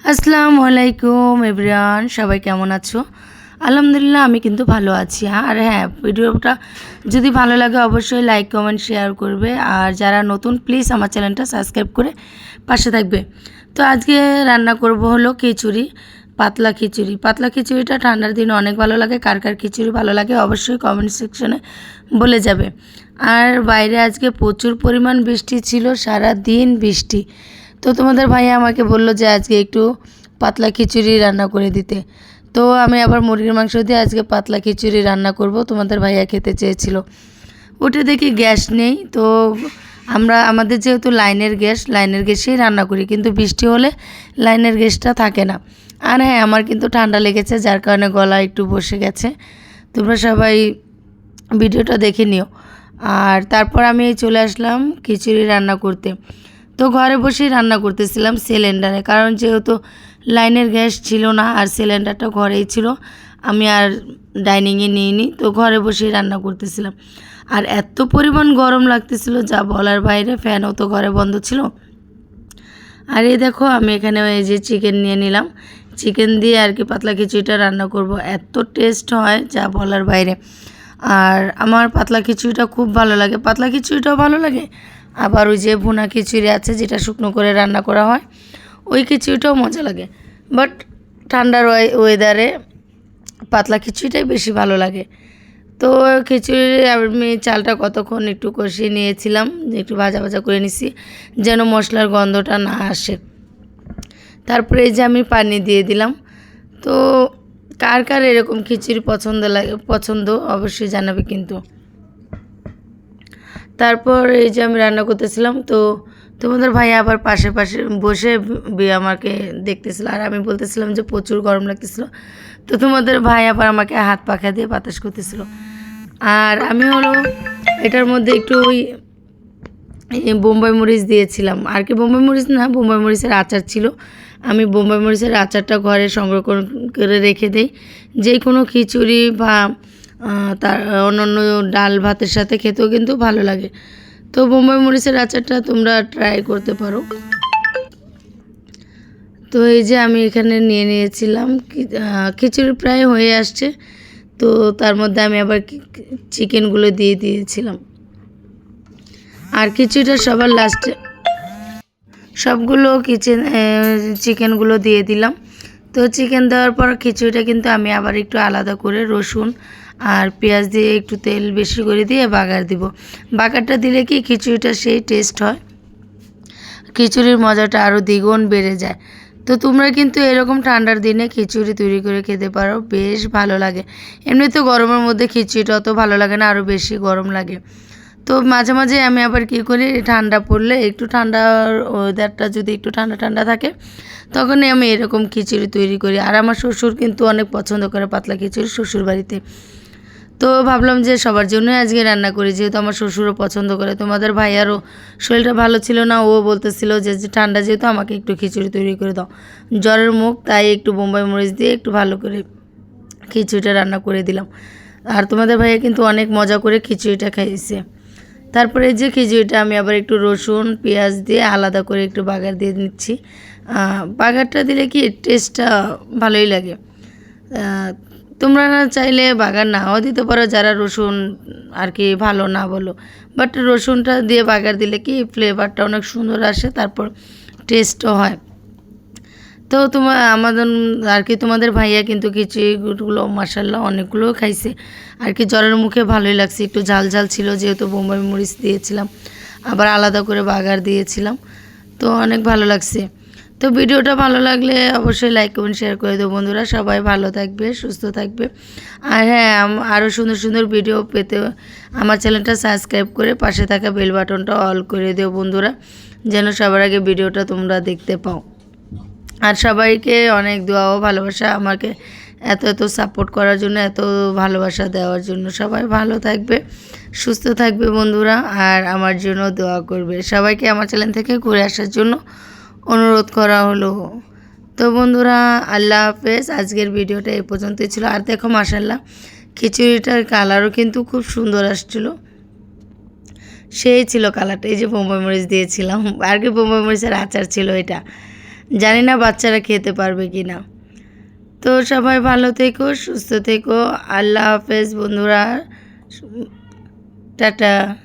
আসসালামু আলাইকুম এভরিওয়ান। সবাই কেমন আছো? আলহামদুলিল্লাহ, আমি কিন্তু ভালো আছি। হ্যাঁ আর হ্যাঁ ভিডিওটা যদি ভালো লাগে, অবশ্যই লাইক, কমেন্ট, শেয়ার করবে। আর যারা নতুন, প্লিজ আমার চ্যানেলটা সাবস্ক্রাইব করে পাশে থাকবে। তো আজকে রান্না করব হলো খিচুড়ি, পাতলা খিচুড়ি। পাতলা খিচুড়িটা ঠান্ডার দিনে অনেক ভালো লাগে, কার কার খিচুড়ি ভালো লাগে অবশ্যই কমেন্ট সেকশনে বলে যাবে। আর বাইরে আজকে প্রচুর পরিমাণ বৃষ্টি ছিল সারা দিন বৃষ্টি। তো তোমাদের ভাই আমাকে বলল যে আজকে একটু পাতলা খিচুড়ি রান্না করে দিতে। তো আমি আবার মুরগির মাংস দিয়ে আজকে পাতলা খিচুড়ি রান্না করব। তোমাদের ভাইয়া খেতে চেয়েছিল। উঠে দেখি গ্যাস নেই। তো আমরা, আমাদের যেহেতু লাইনের গ্যাস, লাইনের গ্যাসেই রান্না করি। কিন্তু বৃষ্টি হলে লাইনের গ্যাসটা থাকে না। আর হ্যাঁ আমার কিন্তু ঠান্ডা লেগেছে, যার কারণে গলা একটু বসে গেছে। তোমরা সবাই ভিডিওটা দেখে নিও। আর তারপর আমি চলে আসলাম খিচুড়ি রান্না করতে। তো ঘরে বসেই রান্না করতেছিলাম সিলিন্ডারে, কারণ যেহেতু লাইনের গ্যাস ছিল না আর সিলিন্ডারটা ঘরেই ছিল, আমি আর ডাইনিংয়ে নিইনি, তো ঘরে বসেই রান্না করতেছিলাম। আর এত পরিমাণ গরম লাগতেছিল যা বলার বাইরে, ফ্যানও তো ঘরে বন্ধ ছিল। আর এই দেখো, আমি এখানে এই যে চিকেন নিয়ে নিলাম। চিকেন দিয়ে আর কি পাতলা খিচুড়িটা রান্না করব। এত টেস্ট হয় যা বলার বাইরে। আর আমার পাতলা খিচুড়িটা খুব ভালো লাগে। পাতলা খিচুড়িটাও ভালো লাগে? আবার ওই যে ভুনা খিচুড়ি আছে যেটা শুকনো করে রান্না করা হয়, ওই খিচুড়িটাও মজা লাগে। বাট ঠান্ডার ওয়েদারে পাতলা খিচুড়িটাই বেশি ভালো লাগে। তো খিচুড়ি আমি চালটা কতক্ষণ একটু কষিয়ে নিয়েছিলাম একটু ভাজা ভাজা করে নিছি, যেন মশলার গন্ধটা না আসে। তারপরে এই যে আমি পানি দিয়ে দিলাম। তো কার কার এরকম খিচুড়ি পছন্দ লাগে পছন্দ অবশ্যই জানাবে কিন্তু। তারপর এই যে আমি রান্না করতেছিলাম, তো তোমাদের ভাই আবার পাশে পাশে বসে আমাকে দেখতেছিল আর আমি বলতেছিলাম যে প্রচুর গরম লাগতেছিল। তো তোমাদের ভাই আবার আমাকে হাত পাখা দিয়ে বাতাস করতেছিল। আর আমি হলো এটার মধ্যে একটু ওই বোম্বাই মরিচ দিয়েছিলাম। আর কি বোম্বাই মরিচ না, বোম্বাই মরিচের আচার ছিল। আমি বোম্বাই মরিচের আচারটা ঘরে সংরক্ষণ করে রেখে দিই। যে কোনো খিচুড়ি বা তার অন্য অন্য ডাল ভাতের সাথে খেতেও কিন্তু ভালো লাগে। তো বোম্বাই মরিচের আচারটা তোমরা ট্রাই করতে পারো। তো এই যে আমি এখানে নিয়ে নিয়েছিলাম খিচুড়ি প্রায় হয়ে আসছে। তো তার মধ্যে আমি আবার চিকেনগুলো দিয়ে দিয়েছিলাম। আর খিচুড়িটা সবার লাস্টে সবগুলো কিচেন চিকেনগুলো দিয়ে দিলাম। তো চিকেন দেওয়ার পর খিচুড়িটা কিন্তু আমি আবার একটু আলাদা করে রসুন আর পেঁয়াজ দিয়ে একটু তেল বেশি করে দিয়ে বাগার দিব। বাগারটা দিলে কি খিচুড়িটা সেই টেস্ট হয়। খিচুড়ির মজাটা আরও দ্বিগুণ বেড়ে যায়। তো তোমরা কিন্তু এরকম ঠান্ডার দিনে খিচুড়ি তৈরি করে খেতে পারো, বেশ ভালো লাগে। এমনি তো গরমের মধ্যে খিচুড়িটা অত ভালো লাগে না আরও বেশি গরম লাগে। তো মাঝে মাঝে আমি আবার কী করি, ঠান্ডা পড়লে একটু ঠান্ডা ওয়েদারটা যদি একটু ঠান্ডা ঠান্ডা থাকে, তখনই আমি এরকম খিচুড়ি তৈরি করি। আর আমার শ্বশুর কিন্তু অনেক পছন্দ করে পাতলা খিচুড়ি শ্বশুর বাড়িতে তো ভাবলাম যে সবার জন্যই আজকে রান্না করি, যেহেতু আমার শ্বশুরও পছন্দ করে। তোমাদের ভাইয়ারও শরীরটা ভালো ছিল না, ও বলতেছিল যে ঠান্ডা যেহেতু, আমাকে একটু খিচুড়ি তৈরি করে দাও। জ্বরের মুখ, তাই একটু বোম্বাই মরিচ দিয়ে একটু ভালো করে খিচুড়িটা রান্না করে দিলাম। আর তোমাদের ভাইয়া কিন্তু অনেক মজা করে খিচুড়িটা খাইছে। তারপরে যে খিচুড়িটা, আমি আবার একটু রসুন, পেঁয়াজ দিয়ে আলাদা করে একটু বাগার দিয়ে নিচ্ছি। বাগারটা দিলে কি টেস্টটা ভালোই লাগে। তোমরা চাইলে বাগার নাও দিতে পারো, যারা রসুন আর কি ভালো না বলো। বাট রসুনটা দিয়ে বাগার দিলে কি ফ্লেভারটা অনেক সুন্দর আসে, তারপর টেস্টও হয়। তো তোমার আমাদের আর কি তোমাদের ভাইয়া কিন্তু খিচুড়িগুলো মাসাল্লাহ অনেকগুলো খাইছে। আর কি জ্বরের মুখে ভালোই লাগছে, একটু ঝাল ঝাল ছিল যেহেতু বোম্বাই মরিচ দিয়েছিলাম। আবার আলাদা করে বাগার দিয়েছিলাম, তো অনেক ভালো লাগছে। তো ভিডিওটা ভালো লাগলে অবশ্যই লাইক কমেন্ট শেয়ার করে দেবো বন্ধুরা। সবাই ভালো থাকবে, সুস্থ থাকবে। আর হ্যাঁ আরও সুন্দর সুন্দর ভিডিও পেতে আমার চ্যানেলটা সাবস্ক্রাইব করে পাশে থাকা বেল বাটনটা অল করে দিও বন্ধুরা, যেন সবার আগে ভিডিওটা তোমরা দেখতে পাও। আর সবাইকে অনেক দোয়া ও ভালোবাসা আমাকে এত এত সাপোর্ট করার জন্য, এত ভালোবাসা দেওয়ার জন্য। সবাই ভালো থাকবে, সুস্থ থাকবে বন্ধুরা, আর আমার জন্য দোয়া করবে। সবাইকে আমার চ্যানেল থেকে ঘুরে আসার জন্য অনুরোধ করা হলো। তো বন্ধুরা, আল্লাহ হাফেজ, আজকের ভিডিওটা এই পর্যন্তই ছিল। আর দেখো মাসাল্লাহ খিচুড়িটার কালারও কিন্তু খুব সুন্দর আসছিল। সেই ছিল কালারটা, এই যে বোম্বাই মরিচ দিয়েছিলাম। আর কি বোম্বাই মরিচের আচার ছিল এটা। জানি না বাচ্চারা খেতে পারবে কি না। তো সবাই ভালো থেকো, সুস্থ থেকো। আল্লাহ হাফেজ বন্ধুরা। টাটা।